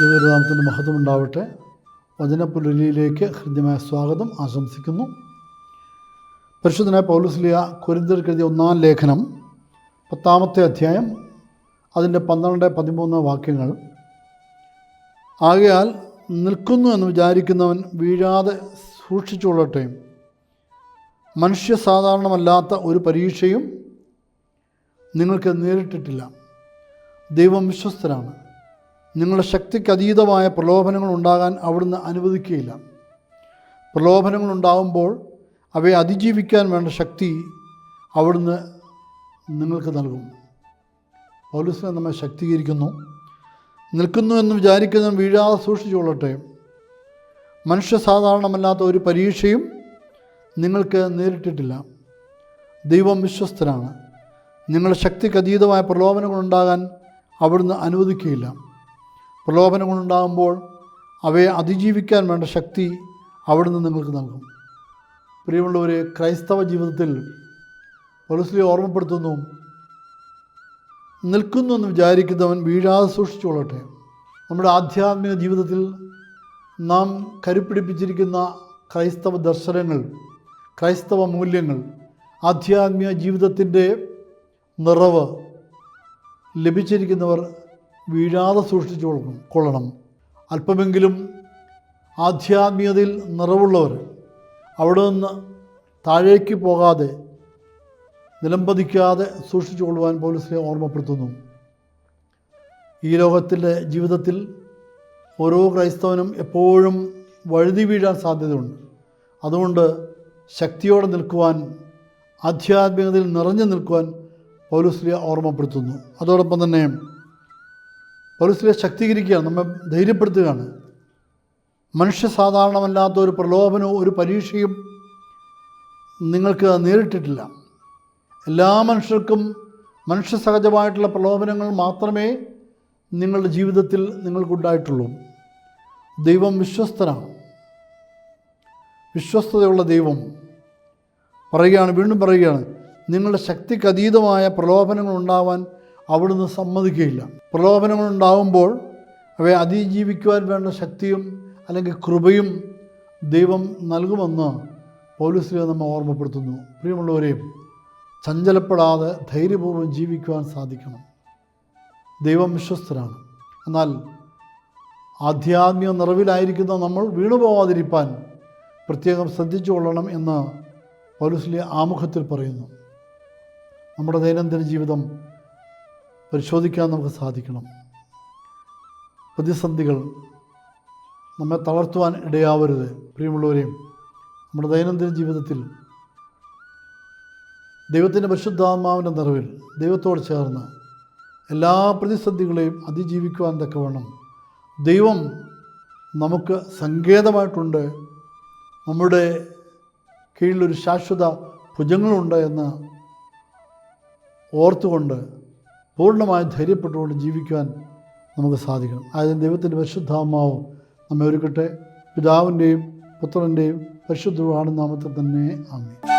ദൈവനാമത്തിന്റെ മഹത്വം ഉണ്ടാവട്ടെ വചനപുലരിയിലേക്ക് ഹൃദ്യമായ സ്വാഗതം. ആശംസിക്കുന്നു. പരിശുദ്ധനായ പൗലുസ്ലിയ കുരിന്തർക്ക് എഴുതിയ ഒന്നാം ലേഖനം പത്താമത്തെ അധ്യായം അതിന്റെ പന്ത്രണ്ട് പതിമൂന്ന് വാക്യങ്ങൾ. ആകയാൽ നിൽക്കുന്നു എന്ന് വിചാരിക്കുന്നവൻ വീഴാതെ സൂക്ഷിച്ചുകൊള്ളട്ടെ. മനുഷ്യ സാധാരണമല്ലാത്ത ഒരു പരീക്ഷയും നിങ്ങൾക്ക് നേരിട്ടിട്ടില്ല. ദൈവം വിശ്വസ്തരാണ്. നിങ്ങളുടെ ശക്തിക്ക് അതീതമായ പ്രലോഭനങ്ങൾ ഉണ്ടാകാൻ അവിടുന്ന് അനുവദിക്കുകയില്ല. പ്രലോഭനങ്ങൾ ഉണ്ടാകുമ്പോൾ അവയെ അതിജീവിക്കാൻ വേണ്ട ശക്തി അവിടുന്ന് നിങ്ങൾക്ക് നൽകും. പൗലൂസിനെ നമ്മെ ശക്തീകരിക്കുന്നു. നിൽക്കുന്നു എന്ന് വിചാരിക്കുന്ന വീഴാതെ സൂക്ഷിച്ചുകൊള്ളട്ടെ മനുഷ്യ സാധാരണമല്ലാത്ത ഒരു പരീക്ഷയും നിങ്ങൾക്ക് നേരിട്ടിട്ടില്ല. ദൈവം വിശ്വസ്തനാണ്. നിങ്ങളുടെ ശക്തിക്ക് അതീതമായ പ്രലോഭനങ്ങൾ ഉണ്ടാകാൻ അവിടുന്ന് അനുവദിക്കുകയില്ല. പ്രലോഭനങ്ങളുണ്ടാകുമ്പോൾ അവയെ അതിജീവിക്കാൻ വേണ്ട ശക്തി അവിടുന്ന് നിങ്ങൾക്ക് നൽകും. പ്രിയമുള്ളവരെ ക്രൈസ്തവ ജീവിതത്തിൽ പൊലസ്ലി ഓർമ്മപ്പെടുത്തുന്നു. നിൽക്കുന്നു എന്ന് വിചാരിക്കുന്നവൻ വീഴാതെ സൂക്ഷിച്ചുകൊള്ളട്ടെ നമ്മുടെ ആധ്യാത്മിക ജീവിതത്തിൽ നാം കരുപ്പിടിപ്പിച്ചിരിക്കുന്ന ക്രൈസ്തവ ദർശനങ്ങൾ ക്രൈസ്തവ മൂല്യങ്ങൾ ആധ്യാത്മിക ജീവിതത്തിന്റെ നിറവ് ലഭിച്ചിരിക്കുന്നവർ വീഴാതെ സൂക്ഷിച്ചു കൊടുക്കും കൊള്ളണം. അല്പമെങ്കിലും ആധ്യാത്മികതയിൽ നിറവുള്ളവർ അവിടെ നിന്ന് താഴേക്ക് പോകാതെ നിലംപതിക്കാതെ സൂക്ഷിച്ചു കൊള്ളുവാൻ പോലീസിനെ ഓർമ്മപ്പെടുത്തുന്നു. ഈ ലോകത്തിന്റെ ജീവിതത്തിൽ ഓരോ ക്രൈസ്തവനും എപ്പോഴും വഴുതി വീഴാൻ സാധ്യതയുണ്ട്. അതുകൊണ്ട് ശക്തിയോടെ നിൽക്കുവാൻ ആധ്യാത്മികതയിൽ നിറഞ്ഞു നിൽക്കുവാൻ പൗലുസ്ലിയ ഓർമ്മപ്പെടുത്തുന്നു. അതോടൊപ്പം തന്നെ പൗലുസ്ലിയ ശക്തീകരിക്കുകയാണ് നമ്മെ ധൈര്യപ്പെടുത്തുകയാണ്. മനുഷ്യ സാധാരണമല്ലാത്ത ഒരു പ്രലോഭനവും ഒരു പരീക്ഷയും നിങ്ങൾക്ക് നേരിട്ടിട്ടില്ല. എല്ലാ മനുഷ്യർക്കും മനുഷ്യ സഹജമായിട്ടുള്ള പ്രലോഭനങ്ങൾ മാത്രമേ നിങ്ങളുടെ ജീവിതത്തിൽ നിങ്ങൾക്കുണ്ടായിട്ടുള്ളൂ. ദൈവം വിശ്വസ്തനാണ്. വിശ്വസ്തതയുള്ള ദൈവം പറയുകയാണ് വീണ്ടും പറയുകയാണ് നിങ്ങളുടെ ശക്തിക്കതീതമായ പ്രലോഭനങ്ങൾ ഉണ്ടാവാൻ അവിടുന്ന് സമ്മതിക്കുകയില്ല. പ്രലോഭനങ്ങൾ ഉണ്ടാകുമ്പോൾ അവയെ അതിജീവിക്കുവാൻ വേണ്ട ശക്തിയും അല്ലെങ്കിൽ കൃപയും ദൈവം നൽകുമെന്ന് പോലീസിനെ നമ്മൾ ഓർമ്മപ്പെടുത്തുന്നു. പ്രിയമുള്ളവരെയും ചഞ്ചലപ്പെടാതെ ധൈര്യപൂർവം ജീവിക്കുവാൻ സാധിക്കണം. ദൈവം വിശ്വസ്തരാണ്. എന്നാൽ ആധ്യാത്മിക നിറവിലായിരിക്കുന്ന നമ്മൾ വീണുപോവാതിരിക്കാൻ പ്രത്യേകം ശ്രദ്ധിച്ചു കൊള്ളണം എന്ന് പോലീസിലെ ആമുഖത്തിൽ പറയുന്നു. നമ്മുടെ ദൈനംദിന ജീവിതം പരിശോധിക്കാൻ നമുക്ക് സാധിക്കണം. പ്രതിസന്ധികൾ നമ്മെ തളർത്തുവാൻ ഇടയാവരുത്. പ്രിയമുള്ളവരെയും നമ്മുടെ ദൈനംദിന ജീവിതത്തിൽ ദൈവത്തിന്റെ പരിശുദ്ധാത്മാവിന്റെ നിറവിൽ ദൈവത്തോട് ചേർന്ന് എല്ലാ പ്രതിസന്ധികളെയും അതിജീവിക്കുവാൻ തക്കവണ്ണം ദൈവം നമുക്ക് സങ്കേതമായിട്ടുണ്ട്. നമ്മുടെ കീഴിലൊരു ശാശ്വത ഭുജങ്ങളുണ്ട് എന്ന് ഓർത്തുകൊണ്ട് പൂർണമായി ധൈര്യപ്പെട്ടുകൊണ്ട് ജീവിക്കുവാൻ നമുക്ക് സാധിക്കണം. ആയതിന് ദൈവത്തിന്റെ പരിശുദ്ധാത്മാവ് നമ്മെ ഒരുക്കട്ടെ. പിതാവിന്റെയും പുത്രന്റെയും പരിശുദ്ധമാണ് നാമത്തിൽ തന്നെ ആമേ